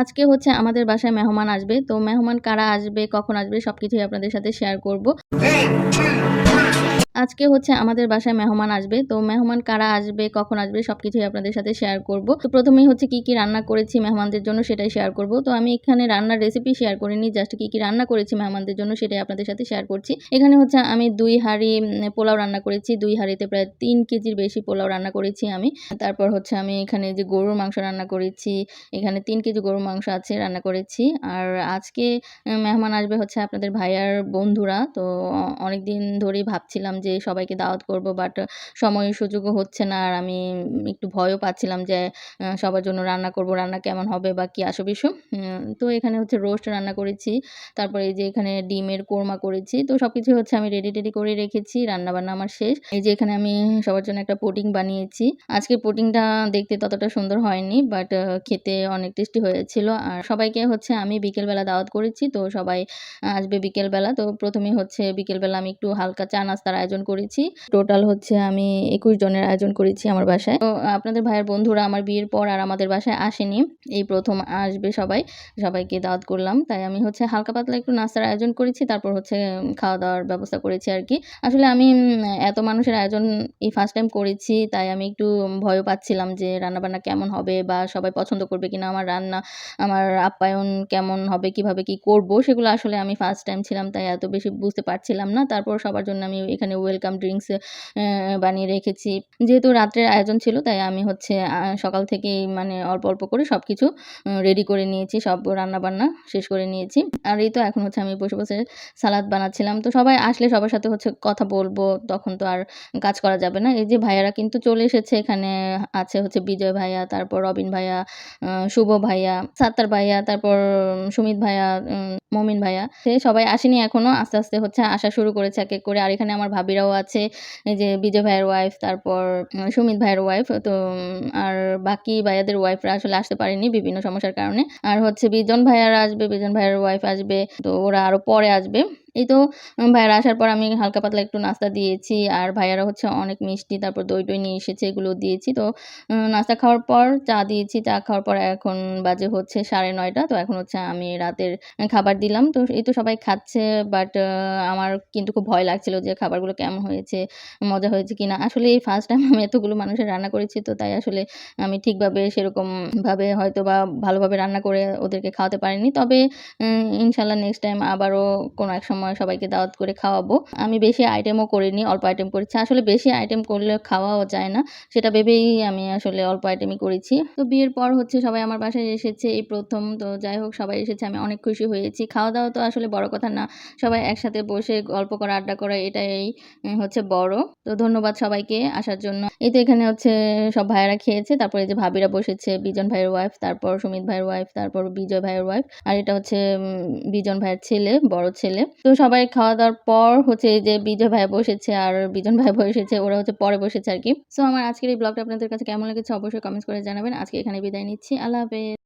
আজকে হচ্ছে আমাদের বাসায় মেহমান আসবে। তো মেহমান কারা আসবে, কখন আসবে, সবকিছুই আপনাদের সাথে শেয়ার করব। আজকে হচ্ছে আমাদের বাসায় মেহমান আসবে। তো মেহমান কারা আসবে, কখন আসবে সব কিছুই আপনাদের সাথে শেয়ার করব। তো প্রথমেই হচ্ছে কি কি রান্না করেছি মেহমানদের জন্য সেটাই শেয়ার করব। তো আমি এখানে রান্নার রেসিপি শেয়ার করিনি জাস্ট কি কি রান্না করেছি মেহমানদের জন্য সেটাই আপনাদের সাথে শেয়ার করছি। এখানে হচ্ছে আমি দুই হাঁড়ি পোলাও রান্না করেছি। দুই হাঁড়িতে প্রায় তিন কেজির বেশি পোলাও রান্না করেছি আমি। তারপর হচ্ছে আমি এখানে যে গরুর মাংস রান্না করেছি, এখানে তিন কেজি গরুর মাংস আছে রান্না করেছি। আর আজকে মেহমান আসবে হচ্ছে আপনাদের ভাইয়ার বন্ধুরা। তো অনেক দিন ধরেই ভাবছিলাম যে সবাইকে দাওয়াত করব বাট সময় সুযোগও হচ্ছে না। আর আমি একটু ভয়ও পাচ্ছিলাম যে সবার জন্য রান্না করব, রান্না কেমন হবে বা কী আসো বিশু তো এখানে হচ্ছে রোস্ট রান্না করেছি। তারপরে এই যে এখানে ডিমের কোরমা করেছি। তো সব কিছু হচ্ছে আমি রেডি টেডি করে রেখেছি। রান্না বান্না আমার শেষ। এই যে এখানে আমি সবার জন্য একটা পুডিং বানিয়েছি। আজকে পুডিংটা দেখতে ততটা সুন্দর হয়নি বাট খেতে অনেক টেস্টি হয়েছিল। আর সবাইকে হচ্ছে আমি বিকেলবেলা দাওয়াত করেছি। তো সবাই আসবে বিকেলবেলা। তো প্রথমে হচ্ছে বিকেলবেলা আমি একটু হালকা চা নাস্তার আয়োজন করেছি। টোটাল হচ্ছে আমি একুশ জনের আয়োজন করেছি আমার বাসায়। তো আপনাদের ভাইয়ের বন্ধুরা আমার বিয়ের পর আর আমাদের বাসায় আসেনি। এই প্রথম আসবে সবাই। সবাইকে দাওয়াত করলাম। তাই আমি হচ্ছে হালকা পাতলা একটু নাস্তার আয়োজন করেছি, তারপর হচ্ছে খাওয়া দাওয়ার ব্যবস্থা করেছি আর কি। আসলে আমি এত মানুষের আয়োজন এই ফার্স্ট টাইম করেছি, তাই আমি একটু ভয়ও পাচ্ছিলাম যে রান্নাবান্না কেমন হবে বা সবাই পছন্দ করবে কিনা, আমার রান্না, আমার আপ্যায়ন কেমন হবে, কীভাবে কি করব, সেগুলো আসলে আমি ফার্স্ট টাইম ছিলাম, তাই এত বেশি বুঝতে পারছিলাম না। তারপর সবার জন্য আমি এখানে ওয়েলকাম ড্রিঙ্কস বানিয়ে রেখেছি। যেহেতু রাত্রের আয়োজন ছিল, তাই আমি হচ্ছে সকাল থেকেই মানে অল্প অল্প করে সব কিছু রেডি করে নিয়েছি, সব রান্না বান্না শেষ করে নিয়েছি। আর এই তো এখন হচ্ছে আমি বসে বসে সালাদ বানাচ্ছিলাম। তো সবাই আসলে সবার সাথে হচ্ছে কথা বলব, তখন তো আর কাজ করা যাবে না। এই যে ভাইয়ারা কিন্তু চলে এসেছে, এখানে আছে হচ্ছে বিজয় ভাইয়া, তারপর রবিন ভাইয়া শুভ ভাইয়া, সাত্তার ভাইয়া, তারপর সুমিত ভাইয়া মমিন ভাইয়া। সে সবাই আসেনি এখনও, আস্তে আস্তে হচ্ছে আসা শুরু করেছে এক এক করে। আর এখানে আমার ভাবিরাও আছে, এই যে বিজয় ভাইয়ের ওয়াইফ তারপর সুমিত ভাইয়ের ওয়াইফ তো আর বাকি ভাইয়াদের ওয়াইফরা আসলে আসতে পারেনি বিভিন্ন সমস্যার কারণে। আর হচ্ছে বিজন ভাইয়ারা আসবে, বিজন ভাইয়ের ওয়াইফ আসবে, তো ওরা আরও পরে আসবে। এই তো ভাইয়ারা আসার পর আমি হালকা পাতলা একটু নাস্তা দিয়েছি। আর ভাইয়ারা হচ্ছে অনেক মিষ্টি, তারপর দই টই নিয়ে এসেছে, এগুলো দিয়েছি। তো নাস্তা খাওয়ার পর চা দিয়েছি। চা খাওয়ার পর এখন বাজে হচ্ছে সাড়ে নয়টা। তো এখন হচ্ছে আমি রাতের খাবার দিলাম। তো এই তো সবাই খাচ্ছে, বাট আমার কিন্তু খুব ভয় লাগছিল যে খাবারগুলো কেমন হয়েছে, মজা হয়েছে কি না আসলে এই ফার্স্ট টাইম আমি এতগুলো মানুষের রান্না করেছি, তো তাই আসলে আমি ঠিকভাবে সেরকমভাবে হয়তো বা ভালোভাবে রান্না করে ওদেরকে খাওয়াতে পারিনি। তবে ইনশাল্লাহ নেক্সট টাইম আবারও কোনো এক সময় সবাইকে দাওয়াত করে খাওয়াবো। আমি বেশি আইটেমও করিনি, অল্প আইটেম করেছি। আসলে বেশি আইটেম করলে খাওয়াও যায় না, সেটা ভেবেই আমি আসলে অল্প আইটেমই করেছি। তো বিয়ের পর হচ্ছে সবাই আমার বাসায় এসেছে, এই প্রথম। তো যাই হোক, সবাই এসেছে, আমি অনেক খুশি হয়েছি। খাওয়া দাওয়া তো আসলে বড় কথা না, সবাই একসাথে বসে গল্প করা, আড্ডা করা, এটাই হচ্ছে বড়। তো ধন্যবাদ সবাইকে আসার জন্য। এই তো এখানে হচ্ছে সব ভাইয়েরা খেয়েছে, তারপরে যে ভাবিরা বসেছে, বিজন ভাইয়ের ওয়াইফ তারপর সুমিত ভাইয়ের ওয়াইফ তারপর বিজয় ভাইয়ের ওয়াইফ আর এটা হচ্ছে বিজন ভাইয়ের ছেলে, বড় ছেলে। তো সবাই খাওয়া দাওয়ার পর হচ্ছে যে বিজয় ভাই বসেছে আর বিজন ভাই বসেছে, ওরা হচ্ছে পরে বসেছে আর কি। সো আমার আজকের এই ব্লগটা আপনাদের কাছে কেমন লেগেছে অবশ্যই কমেন্টস করে জানাবেন। আজকে এখানে বিদায় নিচ্ছি। আল্লাহ হাফেজ।